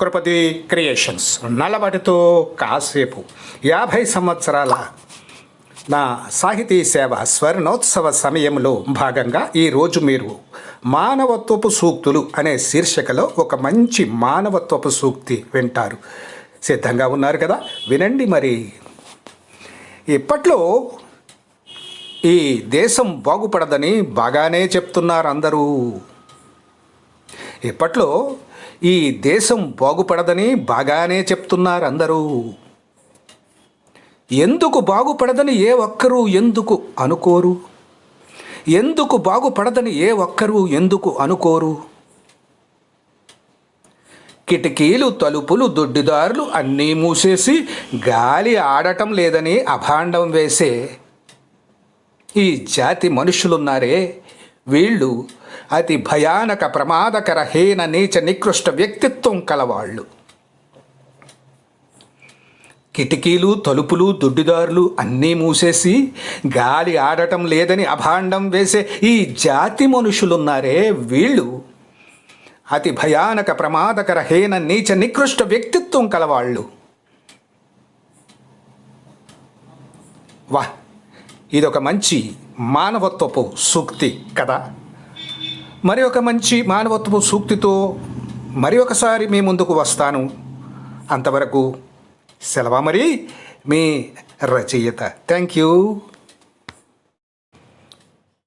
కృపతి creations. నలబడితో కాసేపు. యాభై సంవత్సరాల నా సాహితీ సేవ స్వర్ణోత్సవ సమయంలో భాగంగా ఈరోజు మీరు మానవత్వపు సూక్తులు అనే శీర్షికలో ఒక మంచి మానవత్వపు సూక్తి వింటారు. సిద్ధంగా ఉన్నారు కదా? వినండి మరి. ఇప్పట్లో ఈ దేశం బాగుపడదని బాగానే చెప్తున్నారు అందరూ. ఇప్పట్లో ఈ దేశం బాగుపడదని బాగానే చెప్తున్నారు అందరూ ఎందుకు బాగుపడదని ఏ ఒక్కరూ ఎందుకు అనుకోరు? ఎందుకు బాగుపడదని ఏ ఒక్కరూ ఎందుకు అనుకోరు? కిటికీలు తలుపులు దొడ్డిదారులు అన్నీ మూసేసి గాలి ఆడటం లేదని అభాండం వేసే ఈ జాతి మనుషులున్నారే. వీళ్ళు అతి భయానక ప్రమాదకర హీన నీచ నికృష్ట వ్యక్తిత్వం కలవాళ్ళు. కిటికీలు తలుపులు దొడ్డిదారులు అన్నీ మూసేసి గాలి ఆడటం లేదని అభాండం వేసే ఈ జాతి మనుషులున్నారే వీళ్ళు. అతి భయానక ప్రమాదకర హీన నీచ నికృష్ట వ్యక్తిత్వం కలవాళ్ళు. వా ఇదొక మంచి మానవత్వపు సూక్తి కదా? మరి ఒక మంచి మానవత్వపు సూక్తితో మరి ఒకసారి మీ ముందుకు వస్తాను. అంతవరకు సెలవా మరి? మీ రచయిత. Thank you.